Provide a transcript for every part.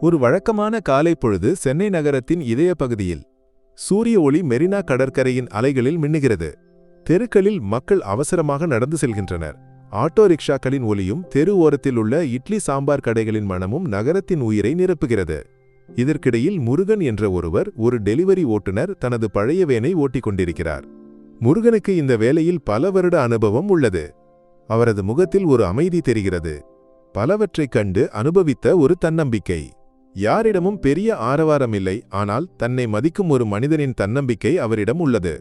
ஒரு வழக்கமான காலை பொழுது சென்னை நகரத்தின் இதய பகுதியில் சூரிய ஒளி மெரினா கடற்கரையின் அலைகளில் மின்னுகிறது. தெருக்களில் மக்கள் அவசரமாக நடந்து செல்கின்றனர். ஆட்டோ ரிக்ஷாக்களின் ஒலியும் தெரு ஓரத்தில் உள்ள இட்லி சாம்பார் கடைகளின் மனமும் நகரத்தின் உயிரை நிரப்புகிறது. இதற்கிடையில் முருகன் என்ற ஒருவர் ஒரு டெலிவரி ஓட்டுநர் தனது பழைய வேனை ஓட்டிக் கொண்டிருக்கிறார். முருகனுக்கு இந்த வேலையில் பல வருட அனுபவம் உள்ளது. அவரது முகத்தில் ஒரு அமைதி தெரிகிறது. பலவற்றைக் கண்டு அனுபவித்த ஒரு தன்னம்பிக்கை. யாரிடமும் பெரிய ஆரவாரம் இல்லை ஆனால் தன்னை மதிக்கும் ஒரு மனிதனின் தன்னம்பிக்கை அவரிடம் உள்ளது.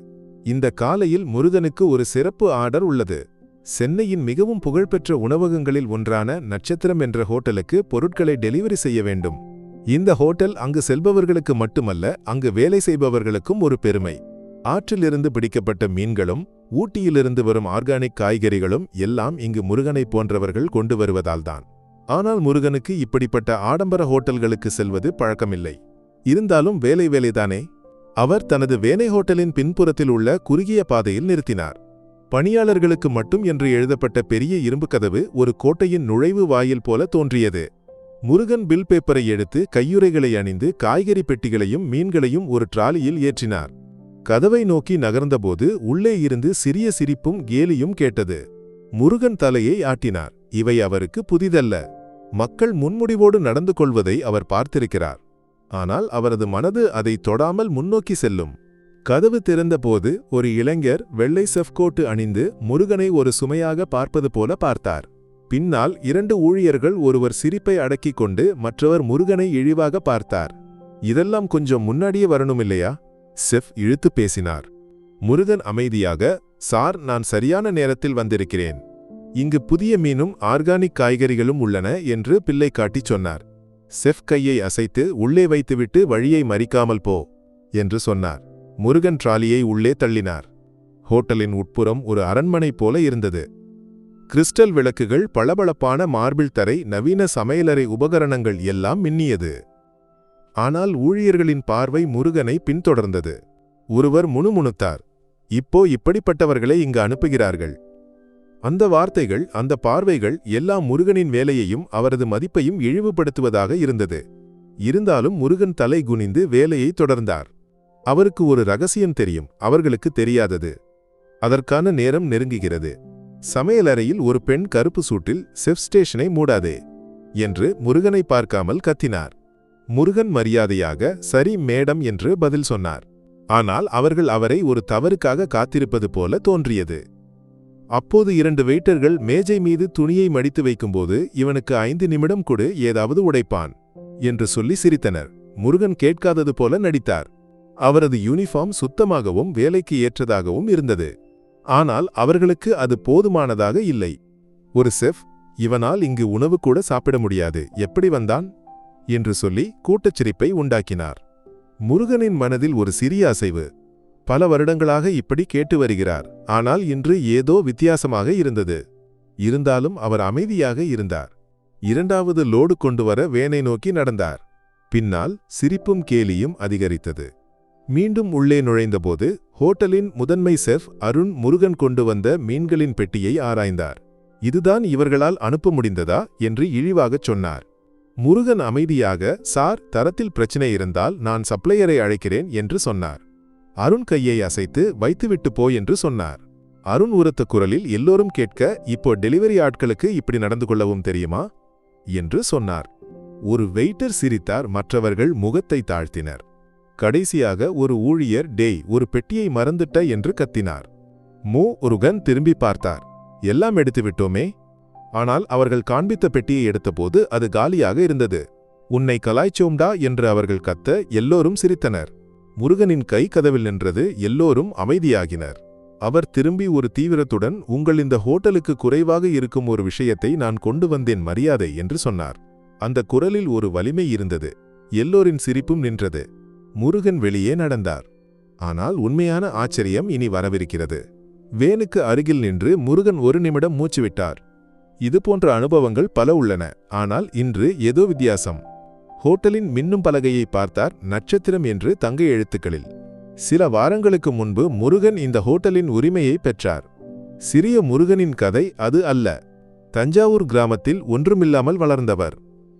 இந்த காலையில் முருகனுக்கு ஒரு சிறப்பு ஆர்டர் உள்ளது. சென்னையின் மிகவும் புகழ்பெற்ற உணவகங்களில் ஒன்றான நட்சத்திரம் என்ற ஹோட்டலுக்கு பொருட்களை டெலிவரி செய்ய வேண்டும். இந்த ஹோட்டல் அங்கு செல்பவர்களுக்கு மட்டுமல்ல அங்கு வேலை செய்பவர்களுக்கும் ஒரு பெருமை. ஆற்றிலிருந்து பிடிக்கப்பட்ட மீன்களும் ஊட்டியிலிருந்து வரும் ஆர்கானிக் காய்கறிகளும் எல்லாம் இங்கு முருகனை போன்றவர்கள் கொண்டு வருவதால்தான் ஆனால் முருகனுக்கு இப்படிப்பட்ட ஆடம்பர ஹோட்டல்களுக்கு செல்வது பழக்கமில்லை. இருந்தாலும் வேலை வேலைதானே? அவர் தனது வேனை ஹோட்டலின் பின்புறத்தில் உள்ள குறுகிய பாதையில் நிறுத்தினார். பணியாளர்களுக்கு மட்டும் என்று எழுதப்பட்ட பெரிய இரும்பு கதவு ஒரு கோட்டையின் நுழைவு வாயில் போல தோன்றியது. முருகன் பில் பேப்பரை எடுத்து கையுறைகளை அணிந்து காய்கறி பெட்டிகளையும் மீன்களையும் ஒரு டிராலியில் ஏற்றினார். கதவை நோக்கி நகர்ந்தபோது உள்ளே இருந்து சிறிய சிரிப்பும் கேலியும் கேட்டது. முருகன் தலையை ஆட்டினார். இவை அவருக்கு புதிதல்ல. மக்கள் முன்முடிவோடு நடந்து கொள்வதை அவர் பார்த்திருக்கிறார். ஆனால் அவரது மனது அதை தொடாமல் முன்னோக்கி செல்லும். கதவு திறந்தபோது ஒரு இளைஞர் வெள்ளை செஃப்கோட்டு அணிந்து முருகனை ஒரு சுமையாக பார்ப்பது போல பார்த்தார். பின்னால் இரண்டு ஊழியர்கள் ஒருவர் சிரிப்பை அடக்கிக் கொண்டு மற்றவர் முருகனை இழிவாக பார்த்தார். இதெல்லாம் கொஞ்சம் முன்னாடியே வரணும் இல்லையா செஃப் இழுத்து பேசினார். முருகன் அமைதியாக சார் நான் சரியான நேரத்தில் வந்திருக்கிறேன். இங்கு புதிய மீனும் ஆர்கானிக் காய்கறிகளும் உள்ளன என்று பிள்ளை காட்டிச் சொன்னார். செஃப் கையை அசைத்து உள்ளே வைத்துவிட்டு வழியை மறிக்காமல் போ என்று சொன்னார். முருகன் ட்ராலியை உள்ளே தள்ளினார். ஹோட்டலின் உட்புறம் ஒரு அரண்மனை போல இருந்தது. கிறிஸ்டல் விளக்குகள் பளபளப்பான மார்பிள் தரை நவீன சமையலறை உபகரணங்கள் எல்லாம் மின்னியது. ஆனால் ஊழியர்களின் பார்வை முருகனை பின்தொடர்ந்தது. ஒருவர் முணுமுணுத்தார். இப்போ இப்படிப்பட்டவர்களை இங்கு அனுப்புகிறார்கள். அந்த வார்த்தைகள் அந்த பார்வைகள் எல்லா முருகனின் வேலையையும் அவரது மதிப்பையும் இழிவுபடுத்துவதாக இருந்தது. இருந்தாலும் முருகன் தலை குனிந்து வேலையை தொடர்ந்தார். அவருக்கு ஒரு ரகசியம் தெரியும் அவர்களுக்கு தெரியாதது. அதற்கான நேரம் நெருங்குகிறது. சமையலறையில் ஒரு பெண் கருப்பு சூட்டில் செஃப் ஸ்டேஷனை மூடாதே என்று முருகனை பார்க்காமல் கத்தினார். முருகன் மரியாதையாக சரி மேடம் என்று பதில் சொன்னார். ஆனால் அவர்கள் அவரை ஒரு தவறுக்காக காத்திருப்பது போல தோன்றியது. அப்போது இரண்டு வெயிட்டர்கள் மேஜை மீது துணியை மடித்து வைக்கும்போது இவனுக்கு ஐந்து நிமிடம் கொடு ஏதாவது உடைப்பான் என்று சொல்லி சிரித்தனர். முருகன் கேட்காதது போல நடித்தார். அவரது யூனிஃபார்ம் சுத்தமாகவும் வேலைக்கு ஏற்றதாகவும் இருந்தது. ஆனால் அவர்களுக்கு அது போதுமானதாக இல்லை. ஒரு செஃப் இவனால் இங்கு உணவு கூட சாப்பிட முடியாது எப்படி வந்தான்? என்று சொல்லி கூட்டச்சிரிப்பை உண்டாக்கினார். முருகனின் மனதில் ஒரு சிறிய அசைவு பல வருடங்களாக இப்படி கேட்டு வருகிறார். ஆனால் இன்று ஏதோ வித்தியாசமாக இருந்தது. இருந்தாலும் அவர் அமைதியாக இருந்தார். இரண்டாவது லோடு கொண்டு வர வேனை நோக்கி நடந்தார். பின்னால் சிரிப்பும் கேலியும் அதிகரித்தது. மீண்டும் உள்ளே நுழைந்தபோது ஹோட்டலின் முதன்மை செஃப் அருண் முருகன் கொண்டு வந்த மீன்களின் பெட்டியை ஆராய்ந்தார். இதுதான் இவர்களால் அனுப்ப முடிந்ததா? என்று இழிவாகச் சொன்னார். முருகன் அமைதியாக சார் தரத்தில் பிரச்சனை இருந்தால் நான் சப்ளையரை அழைக்கிறேன் என்று சொன்னார். அருண் கையை அசைத்து வைத்துவிட்டு போ என்று சொன்னார். அருண் உரத்த குரலில் எல்லோரும் கேட்க இப்போ டெலிவரி ஆட்களுக்கு இப்படி நடந்து கொள்ளவும் தெரியுமா? என்று சொன்னார். ஒரு வெயிட்டர் சிரித்தார் மற்றவர்கள் முகத்தை தாழ்த்தினர். கடைசியாக ஒரு ஊழியர் டேய் ஒரு பெட்டியை மறந்துட்ட என்று கத்தினார். மு. ஒருகன் திரும்பி பார்த்தார். எல்லாம் எடுத்து விட்டோமே? ஆனால் அவர்கள் காண்பித்த பெட்டியை எடுத்தபோது அது காலியாக இருந்தது. உன்னை கலாய்ச்சோம்டா என்று அவர்கள் கத்த எல்லோரும் சிரித்தனர். முருகனின் கை கதவில் நின்றது எல்லோரும் அமைதியாகினர். அவர் திரும்பி ஒரு தீவிரத்துடன் உங்கள் இந்த ஹோட்டலுக்கு குறைவாக இருக்கும் ஒரு விஷயத்தை நான் கொண்டு வந்தேன் மரியாதை என்று சொன்னார். அந்த குரலில் ஒரு வலிமை இருந்தது. எல்லோரின் சிரிப்பும் நின்றது. முருகன் வெளியே நடந்தார். ஆனால் உண்மையான ஆச்சரியம் இனி வரவிருக்கிறது. வேனுக்கு அருகில் நின்று முருகன் ஒரு நிமிடம் மூச்சுவிட்டார் இதுபோன்ற அனுபவங்கள் பல உள்ளன. ஆனால் இன்று ஏதோ வித்தியாசம். ஹோட்டலின் மின்னும் பலகையை பார்த்தார் நட்சத்திரம் என்று தங்க எழுத்துக்களில். சில வாரங்களுக்கு முன்பு முருகன் இந்த ஹோட்டலின் உரிமையை பெற்றார். சிறிய முருகனின் கதை அது அல்ல. தஞ்சாவூர் கிராமத்தில் ஒன்றுமில்லாமல் வளர்ந்தவர்.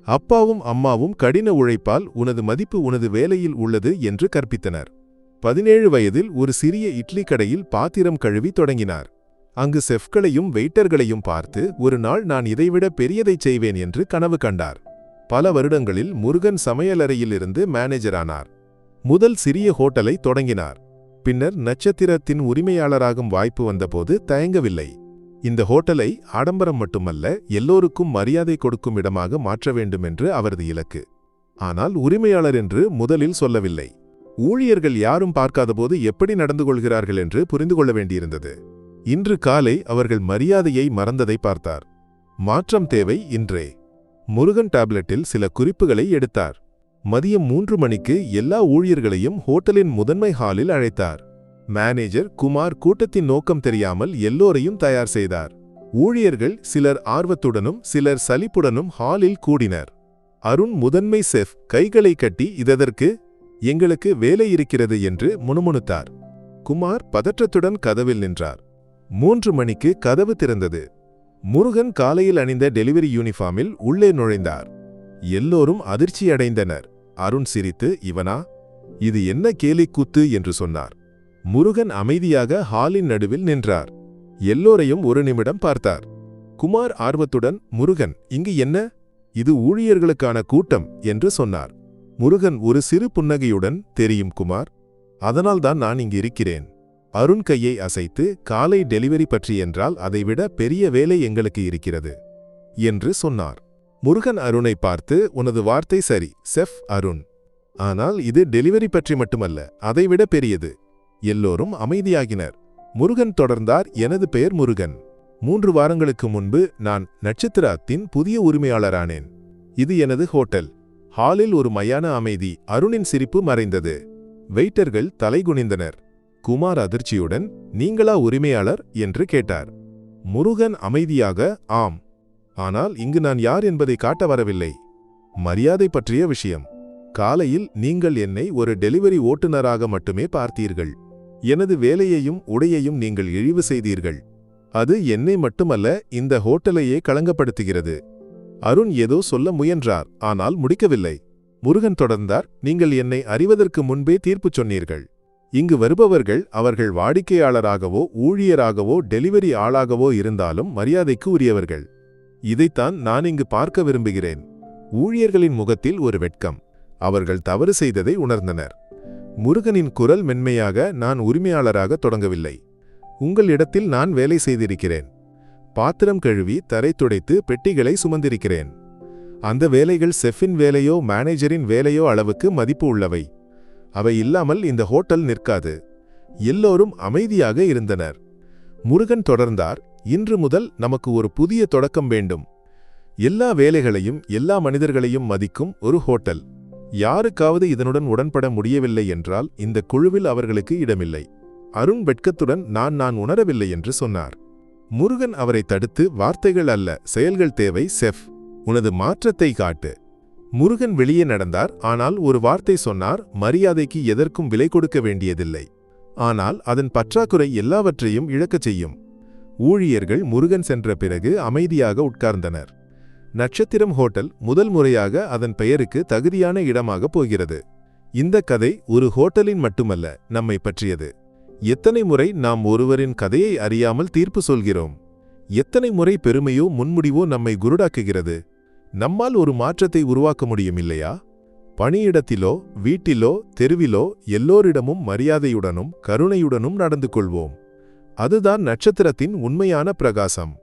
அப்பாவும் அம்மாவும் கடின உழைப்பால் உனது மதிப்பு உனது வேலையில் உள்ளது என்று கற்பித்தனர். பதினேழு வயதில் ஒரு சிறிய இட்லி கடையில் பாத்திரம் கழுவி தொடங்கினார். அங்கு செஃப்களையும் வெயிட்டர்களையும் பார்த்து ஒரு நாள் நான் இதைவிட பெரியதைச் செய்வேன் என்று கனவு கண்டார். பல வருடங்களில் முருகன் சமையலறையிலிருந்து மேனேஜரானார். முதல் சிறிய ஹோட்டலை தொடங்கினார். பின்னர் நட்சத்திரத்தின் உரிமையாளராகும் வாய்ப்பு வந்தபோது தயங்கவில்லை. இந்த ஹோட்டலை ஆடம்பரம் மட்டுமல்ல எல்லோருக்கும் மரியாதை கொடுக்கும் இடமாக மாற்ற வேண்டும் என்று அவரது இலக்கு. ஆனால் உரிமையாளர் என்று முதலில் சொல்லவில்லை. ஊழியர்கள் யாரும் பார்க்காதபோது எப்படி நடந்து கொள்கிறார்கள் என்று புரிந்து கொள்ள வேண்டியிருந்தது. இன்று காலை அவர்கள் மரியாதையை மறந்ததை பார்த்தார். மாற்றம் தேவை இன்றே. முருகன் டேப்லெட்டில் சில குறிப்புகளை எடுத்தார். மதியம் மூன்று மணிக்கு எல்லா ஊழியர்களையும் ஹோட்டலின் முதன்மை ஹாலில் அழைத்தார். மேனேஜர் குமார் கூட்டத்தின் நோக்கம் தெரியாமல் எல்லோரையும் தயார் செய்தார். ஊழியர்கள் சிலர் ஆர்வத்துடனும் சிலர் சலிப்புடனும் ஹாலில் கூடினர். அருண் முதன்மை செஃப் கைகளை கட்டி இதற்கு எங்களுக்கு வேலை இருக்கிறது என்று முணுமுணுத்தார். குமார் பதற்றத்துடன் கதவில் நின்றார். மூன்று மணிக்கு கதவு திறந்தது. முருகன் காலையில் அணிந்த டெலிவரி யூனிஃபார்மில் உள்ளே நுழைந்தார். எல்லோரும் அதிர்ச்சியடைந்தனர் அருண் சிரித்து இவனா? இது என்ன கேலிக்கூத்து என்று சொன்னார். முருகன் அமைதியாக ஹாலின் நடுவில் நின்றார். எல்லோரையும் ஒரு நிமிடம் பார்த்தார். குமார் ஆர்வத்துடன் முருகன் இங்கு என்ன? இது ஊழியர்களுக்கான கூட்டம் என்று சொன்னார். முருகன் ஒரு சிறு புன்னகையுடன் தெரியும் குமார். அதனால்தான் நான் இங்கு இருக்கிறேன். அருண் கையை அசைத்து காலை டெலிவரி பற்றி என்றால் அதைவிட பெரிய வேலை எங்களுக்கு இருக்கிறது என்று சொன்னார். முருகன் அருணை பார்த்து உனது வார்த்தை சரி செஃப் அருண். ஆனால் இது டெலிவரி பற்றி மட்டுமல்ல அதைவிட பெரியது. எல்லோரும் அமைதியாகினர். முருகன் தொடர்ந்தார் எனது பெயர் முருகன். மூன்று வாரங்களுக்கு முன்பு நான் நட்சத்திரத்தின் புதிய உரிமையாளரானேன். இது எனது ஹோட்டல். ஹாலில் ஒரு மையான அமைதி அருணின் சிரிப்பு மறைந்தது. வெயிட்டர்கள் தலைகுனிந்தனர். குமார் அதிர்ச்சியுடன் நீங்களா உரிமையாளர்? என்று கேட்டார். முருகன் அமைதியாக ஆம். ஆனால் இங்கு நான் யார் என்பதை காட்ட வரவில்லை. மரியாதை பற்றிய விஷயம். காலையில் நீங்கள் என்னை ஒரு டெலிவரி ஓட்டுநராக மட்டுமே பார்த்தீர்கள். எனது வேலையையும் உடையையும் நீங்கள் இழிவு செய்தீர்கள். அது என்னை மட்டுமல்ல இந்த ஹோட்டலையே களங்கப்படுத்துகிறது. அருண் ஏதோ சொல்ல முயன்றார் ஆனால் முடிக்கவில்லை. முருகன் தொடர்ந்தார் நீங்கள் என்னை அறிவதற்கு முன்பே தீர்ப்பு சொன்னீர்கள். இங்கு வருபவர்கள் அவர்கள் வாடிக்கையாளராகவோ ஊழியராகவோ டெலிவரி ஆளாகவோ இருந்தாலும் மரியாதைக்கு உரியவர்கள். இதைத்தான் நான் இங்கு பார்க்க விரும்புகிறேன். ஊழியர்களின் முகத்தில் ஒரு வெட்கம். அவர்கள் தவறு செய்ததை உணர்ந்தனர். முருகனின் குரல் மென்மையாக நான் உரிமையாளராக தொடங்கவில்லை. உங்கள் இடத்தில் நான் வேலை செய்திருக்கிறேன். பாத்திரம் கழுவி தரை துடைத்து பெட்டிகளை சுமந்திருக்கிறேன். அந்த வேலைகள் செஃபின் வேலையோ மேனேஜரின் வேலையோ அளவுக்கு மதிப்பு உள்ளவை. அவை இல்லாமல் இந்த ஹோட்டல் நிற்காது. எல்லோரும் அமைதியாக இருந்தனர். முருகன் தொடர்ந்தார் இன்று முதல் நமக்கு ஒரு புதிய தொடக்கம் வேண்டும். எல்லா வேலைகளையும் எல்லா மனிதர்களையும் மதிக்கும் ஒரு ஹோட்டல். யாருக்காவது இதனுடன் உடன்பட முடியவில்லை என்றால் இந்த குழுவில் அவர்களுக்கு இடமில்லை. அருண் வெட்கத்துடன் நான் நான் உணரவில்லை என்று சொன்னார். முருகன் அவரை தடுத்து வார்த்தைகள் அல்ல செயல்கள் தேவை செஃப். உனது மாற்றத்தை காட்டு. முருகன் வெளியே நடந்தார். ஆனால் ஒரு வார்த்தை சொன்னார் மரியாதைக்கு எதற்கும் விலை கொடுக்க வேண்டியதில்லை. ஆனால் அதன் பற்றாக்குறை எல்லாவற்றையும் இழக்கச் செய்யும். ஊழியர்கள் முருகன் சென்ற பிறகு அமைதியாக உட்கார்ந்தனர். நட்சத்திரம் ஹோட்டல் முதல் முறையாக அதன் பெயருக்கு தகுதியான இடமாக போகிறது. இந்த கதை ஒரு ஹோட்டலின் மட்டுமல்ல நம்மை பற்றியது. எத்தனை முறை நாம் ஒருவரின் கதையை அறியாமல் தீர்ப்பு சொல்கிறோம்? எத்தனை முறை பெருமையோ முன்முடிவோ நம்மை குருடாக்குகிறது? நம்மால் ஒரு மாற்றத்தை உருவாக்க முடியும் இல்லையா பணியிடத்திலோ வீட்டிலோ தெருவிலோ எல்லோரிடமும் மரியாதையுடனும் கருணையுடனும் நடந்து கொள்வோம். அதுதான் நட்சத்திரத்தின் உண்மையான பிரகாசம்.